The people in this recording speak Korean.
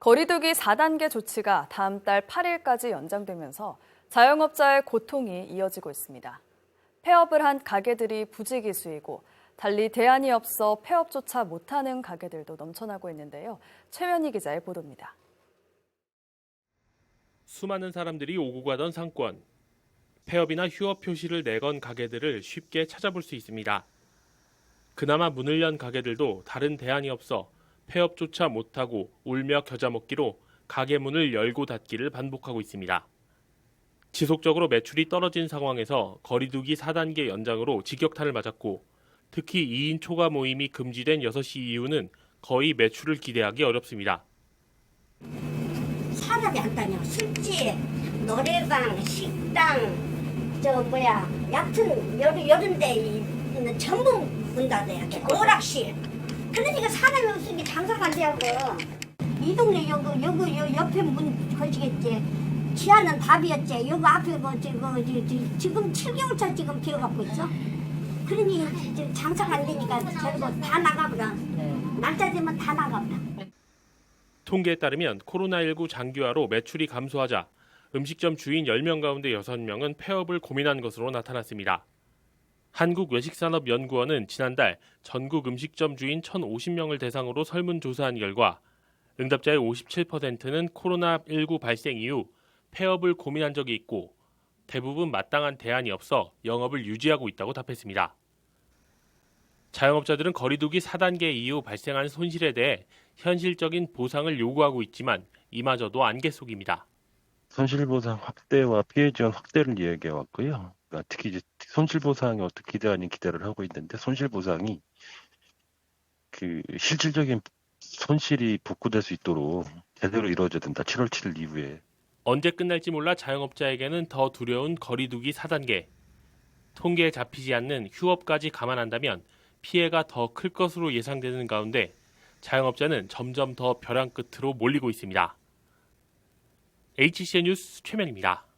거리두기 4단계 조치가 다음 달 8일까지 연장되면서 자영업자의 고통이 이어지고 있습니다. 폐업을 한 가게들이 부지기수이고 달리 대안이 없어 폐업조차 못하는 가게들도 넘쳐나고 있는데요. 최현희 기자의 보도입니다. 수많은 사람들이 오고 가던 상권. 폐업이나 휴업 표시를 내건 가게들을 쉽게 찾아볼 수 있습니다. 그나마 문을 연 가게들도 다른 대안이 없어 폐업조차 못하고 울며 겨자 먹기로 가게 문을 열고 닫기를 반복하고 있습니다. 지속적으로 매출이 떨어진 상황에서 거리두기 4단계 연장으로 직격탄을 맞았고 특히 2인 초과 모임이 금지된 6시 이후는 거의 매출을 기대하기 어렵습니다. 사람이 안 다녀. 술집, 노래방, 식당, 저 뭐야 얕은 여러 있는 전부 문 닫아야 돼. 오락실. 그러니까 사람이 없으니 장사가 안 되고. 이 동네 여기 여기 여 옆에 문 거지겠지. 지하는 답이었지. 여기 앞에 뭐 지금 지- 지금 7개월차 지금 비어갖고 있어. 그러니 장사가 안 되니까 결국 다 나가버려. 날짜 되면 다 나가버려. 통계에 따르면 코로나19 장기화로 매출이 감소하자 음식점 주인 10명 가운데 6명은 폐업을 고민한 것으로 나타났습니다. 한국외식산업연구원은 지난달 전국 음식점 주인 1,050명을 대상으로 설문조사한 결과 응답자의 57%는 코로나19 발생 이후 폐업을 고민한 적이 있고 대부분 마땅한 대안이 없어 영업을 유지하고 있다고 답했습니다. 자영업자들은 거리두기 4단계 이후 발생한 손실에 대해 현실적인 보상을 요구하고 있지만 이마저도 안개 속입니다. 손실보상 확대와 피해 지원 확대를 이야기해 왔고요. 그러니까 특히 이제 손실 보상에 어떻게 기대 아닌 기대를 하고 있는데 손실 보상이 그 실질적인 손실이 복구될 수 있도록 제대로 이루어져야 된다. 7월 7일 이후에 언제 끝날지 몰라 자영업자에게는 더 두려운 거리두기 4단계. 통계에 잡히지 않는 휴업까지 감안한다면 피해가 더 클 것으로 예상되는 가운데 자영업자는 점점 더 벼랑 끝으로 몰리고 있습니다. HCN 뉴스 최명입니다.